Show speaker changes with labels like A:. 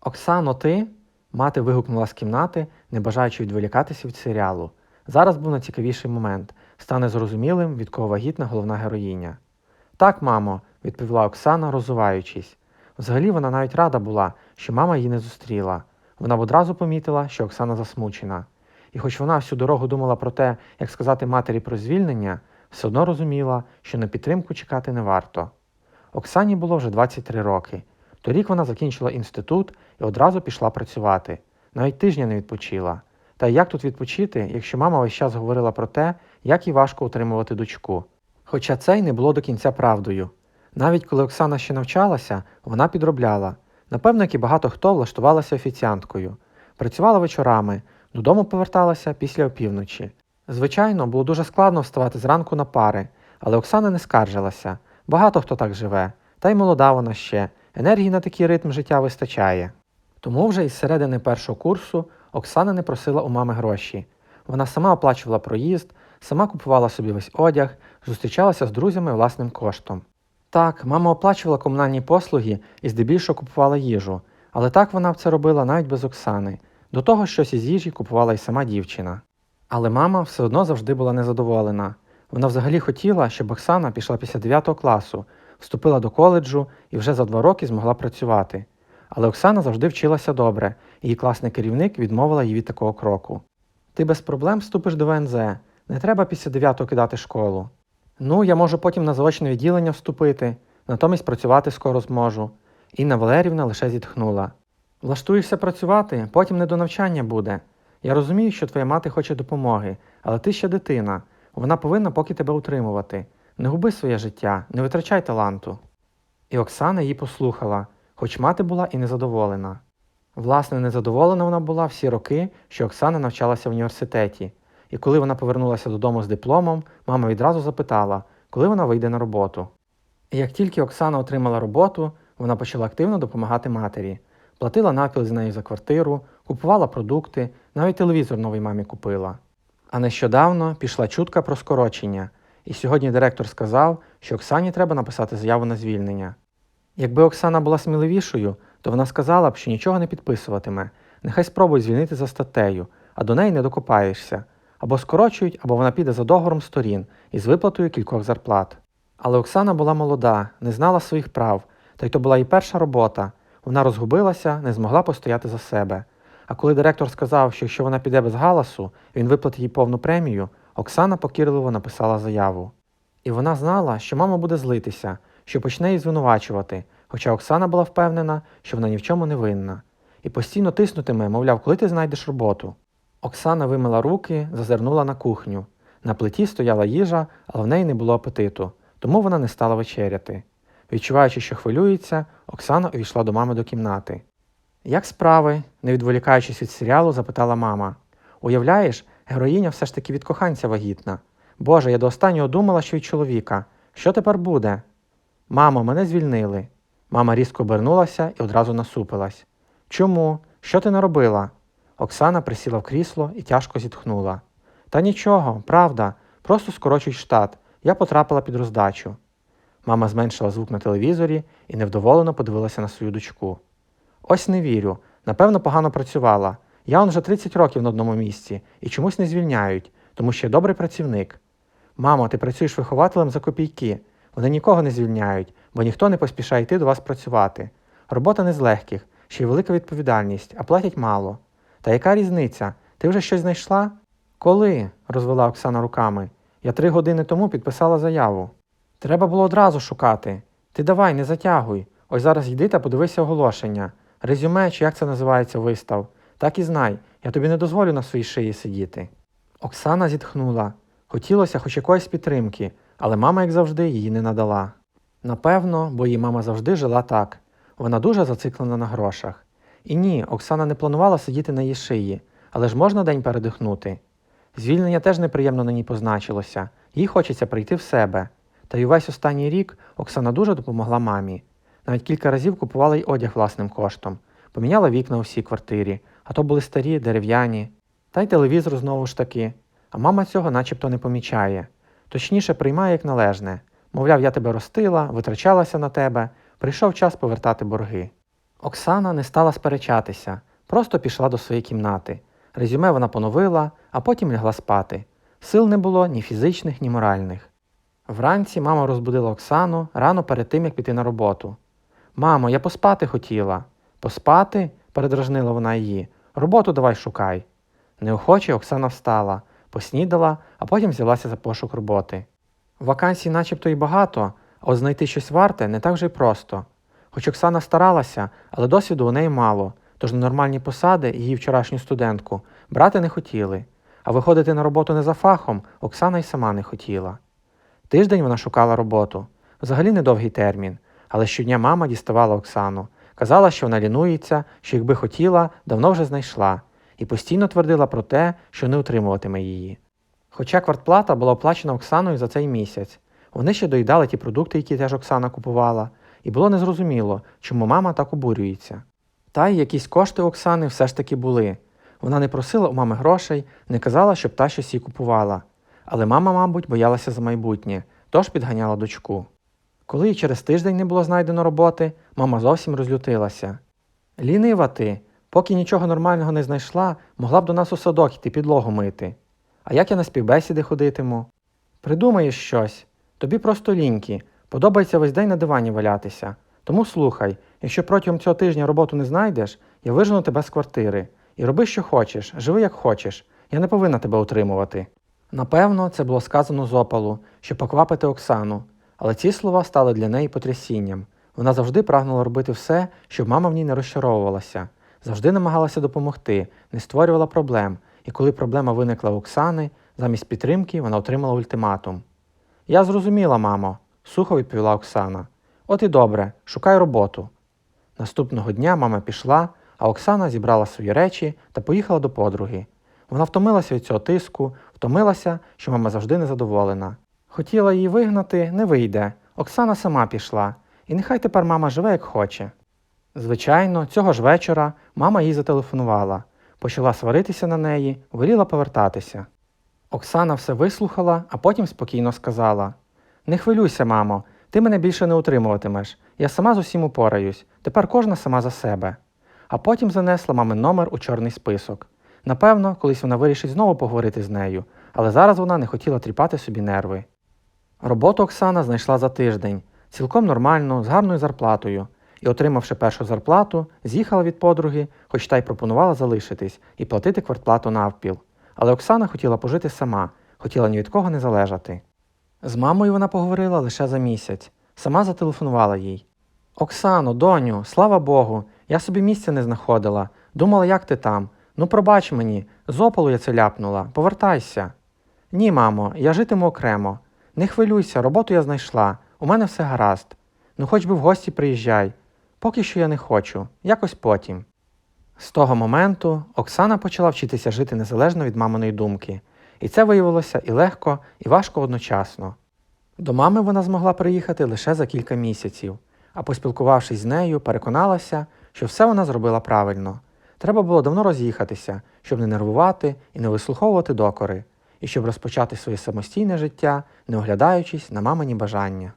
A: Оксано, ти? Мати вигукнула з кімнати, не бажаючи відволікатися від серіалу. Зараз був найцікавіший момент стане зрозумілим, від кого вагітна головна героїня. Так, мамо, відповіла Оксана, розуваючись. Взагалі вона навіть рада була, що мама її не зустріла. Вона б одразу помітила, що Оксана засмучена. І хоч вона всю дорогу думала про те, як сказати матері про звільнення, все одно розуміла, що на підтримку чекати не варто. Оксані було вже 23 роки. Торік вона закінчила інститут і одразу пішла працювати. Навіть тижня не відпочила. Та як тут відпочити, якщо мама весь час говорила про те, як їй важко утримувати дочку. Хоча це й не було до кінця правдою. Навіть коли Оксана ще навчалася, вона підробляла. Напевно, як і багато хто влаштувалася офіціанткою. Працювала вечорами, додому поверталася після опівночі. Звичайно, було дуже складно вставати зранку на пари, але Оксана не скаржилася. Багато хто так живе, та й молода вона ще, енергії на такий ритм життя вистачає. Тому вже із середини першого курсу Оксана не просила у мами гроші. Вона сама оплачувала проїзд, сама купувала собі весь одяг, зустрічалася з друзями власним коштом. Так, мама оплачувала комунальні послуги і здебільшого купувала їжу, але так вона це робила навіть без Оксани. До того щось із їжі купувала й сама дівчина. Але мама все одно завжди була незадоволена. Вона взагалі хотіла, щоб Оксана пішла після 9 класу, вступила до коледжу і вже за два роки змогла працювати. Але Оксана завжди вчилася добре, її класний керівник відмовила їй від такого кроку. Ти без проблем вступиш до ВНЗ, не треба після 9 кидати школу. Ну, я можу потім на заочне відділення вступити, натомість працювати скоро зможу. Інна Валерівна лише зітхнула. Влаштуєшся працювати, потім не до навчання буде. Я розумію, що твоя мати хоче допомоги, але ти ще дитина. Вона повинна поки тебе утримувати. Не губи своє життя, не витрачай таланту. І Оксана її послухала, хоч мати була і незадоволена. Власне, незадоволена вона була всі роки, що Оксана навчалася в університеті, і коли вона повернулася додому з дипломом, мама відразу запитала, коли вона вийде на роботу. І як тільки Оксана отримала роботу, вона почала активно допомагати матері, платила напіл з нею за квартиру, купувала продукти, навіть телевізор новій мамі купила. А нещодавно пішла чутка про скорочення, і сьогодні директор сказав, що Оксані треба написати заяву на звільнення. Якби Оксана була сміливішою, то вона сказала б, що нічого не підписуватиме, нехай спробують звільнити за статтею, а до неї не докопаєшся. Або скорочують, або вона піде за договором сторін із виплатою кількох зарплат. Але Оксана була молода, не знала своїх прав, та й то була її перша робота. Вона розгубилася, не змогла постояти за себе. А коли директор сказав, що якщо вона піде без галасу, він виплатить їй повну премію, Оксана покірливо написала заяву. І вона знала, що мама буде злитися, що почне її звинувачувати, хоча Оксана була впевнена, що вона ні в чому не винна, і постійно тиснутиме, мовляв, коли ти знайдеш роботу. Оксана вимила руки, зазирнула на кухню. На плиті стояла їжа, але в неї не було апетиту, тому вона не стала вечеряти. Відчуваючи, що хвилюється, Оксана увійшла до мами до кімнати. Як справи? не відволікаючись від серіалу, запитала мама. Уявляєш, героїня все ж таки від коханця вагітна. Боже, я до останнього думала, що від чоловіка. Що тепер буде? Мамо, мене звільнили. Мама різко обернулася і одразу насупилась. Чому? Що ти наробила? Оксана присіла в крісло і тяжко зітхнула. Та нічого, правда, просто скорочують штат. Я потрапила під роздачу. Мама зменшила звук на телевізорі і невдоволено подивилася на свою дочку. Ось не вірю. Напевно, погано працювала. Я он вже 30 років на одному місці і чомусь не звільняють, тому що я добрий працівник. Мамо, ти працюєш вихователем за копійки. Вони нікого не звільняють, бо ніхто не поспішає йти до вас працювати. Робота не з легких, ще й велика відповідальність, а платять мало. Та яка різниця? Ти вже щось знайшла? Коли? розвела Оксана руками. Я три години тому підписала заяву. Треба було одразу шукати. Ти давай, не затягуй. Ось зараз йди та подивися оголошення. Резюме, чи як це називається, вистав. Так і знай, я тобі не дозволю на своїй шиї сидіти. Оксана зітхнула. Хотілося хоч якоїсь підтримки, але мама, як завжди, її не надала. Напевно, бо її мама завжди жила так. Вона дуже зациклена на грошах. І ні, Оксана не планувала сидіти на її шиї, але ж можна день передихнути. Звільнення теж неприємно на ній позначилося, їй хочеться прийти в себе. Та й увесь останній рік Оксана дуже допомогла мамі. Навіть кілька разів купувала й одяг власним коштом, поміняла вікна у всій квартирі, а то були старі, дерев'яні, та й телевізор знову ж таки. А мама цього начебто не помічає. Точніше, приймає як належне. Мовляв, я тебе ростила, витрачалася на тебе, прийшов час повертати борги. Оксана не стала сперечатися, просто пішла до своєї кімнати. Резюме вона поновила, а потім лягла спати. Сил не було ні фізичних, ні моральних. Вранці мама розбудила Оксану рано перед тим, як піти на роботу. Мамо, я поспати хотіла. Поспати? передражнила вона її. Роботу давай шукай. Неохоче Оксана встала, поснідала, а потім взялася за пошук роботи. Вакансій начебто й багато, а знайти щось варте не так вже й просто. Хоч Оксана старалася, але досвіду у неї мало, тож на нормальні посади її вчорашню студентку брати не хотіли, а виходити на роботу не за фахом Оксана й сама не хотіла. Тиждень вона шукала роботу. Взагалі недовгий термін, але щодня мама діставала Оксану. Казала, що вона лінується, що якби хотіла, давно вже знайшла, і постійно твердила про те, що не утримуватиме її. Хоча квартплата була оплачена Оксаною за цей місяць, вони ще доїдали ті продукти, які теж Оксана купувала, і було незрозуміло, чому мама так обурюється. Та й якісь кошти Оксани все ж таки були. Вона не просила у мами грошей, не казала, щоб та щось їй купувала. Але мама, мабуть, боялася за майбутнє, тож підганяла дочку. Коли через тиждень не було знайдено роботи, мама зовсім розлютилася. Лінива ти, поки нічого нормального не знайшла, могла б до нас у садок іти підлогу мити. А як я на співбесіди ходитиму? Придумаєш щось. Тобі просто ліньки, подобається весь день на дивані валятися. Тому слухай, якщо протягом цього тижня роботу не знайдеш, я вижену тебе з квартири. І роби, що хочеш, живи як хочеш. Я не повинна тебе утримувати. Напевно, це було сказано з опалу, щоб поквапити Оксану, але ці слова стали для неї потрясінням. Вона завжди прагнула робити все, щоб мама в ній не розчаровувалася, завжди намагалася допомогти, не створювала проблем, і коли проблема виникла у Оксани, замість підтримки вона отримала ультиматум. Я зрозуміла, мамо, сухо відповіла Оксана. От і добре, шукай роботу. Наступного дня мама пішла, а Оксана зібрала свої речі та поїхала до подруги. Вона втомилася від цього тиску, втомилася, що мама завжди незадоволена. Хотіла її вигнати, не вийде. Оксана сама пішла, і нехай тепер мама живе як хоче. Звичайно, цього ж вечора мама їй зателефонувала, почала сваритися на неї, воліла повертатися. Оксана все вислухала, а потім спокійно сказала: Не хвилюйся, мамо, ти мене більше не утримуватимеш. Я сама з усім упораюсь, тепер кожна сама за себе. А потім занесла мамин номер у чорний список. Напевно, колись вона вирішить знову поговорити з нею, але зараз вона не хотіла тріпати собі нерви. Роботу Оксана знайшла за тиждень, цілком нормально, з гарною зарплатою, і, отримавши першу зарплату, з'їхала від подруги, хоч та й пропонувала залишитись і платити квартплату навпіл. Але Оксана хотіла пожити сама, хотіла ні від кого не залежати. З мамою вона поговорила лише за місяць, сама зателефонувала їй. Оксано, доню, слава Богу, я собі місця не знаходила. Думала, як ти там. Ну, пробач мені, з опалу я це ляпнула, повертайся. Ні, мамо, я житиму окремо. Не хвилюйся, роботу я знайшла, у мене все гаразд. Ну хоч би в гості приїжджай. Поки що я не хочу, якось потім. З того моменту Оксана почала вчитися жити незалежно від маминої думки, і це виявилося і легко, і важко одночасно. До мами вона змогла приїхати лише за кілька місяців, а поспілкувавшись з нею, переконалася, що все вона зробила правильно. Треба було давно роз'їхатися, щоб не нервувати і не вислуховувати докори, і щоб розпочати своє самостійне життя, не оглядаючись на мамині бажання.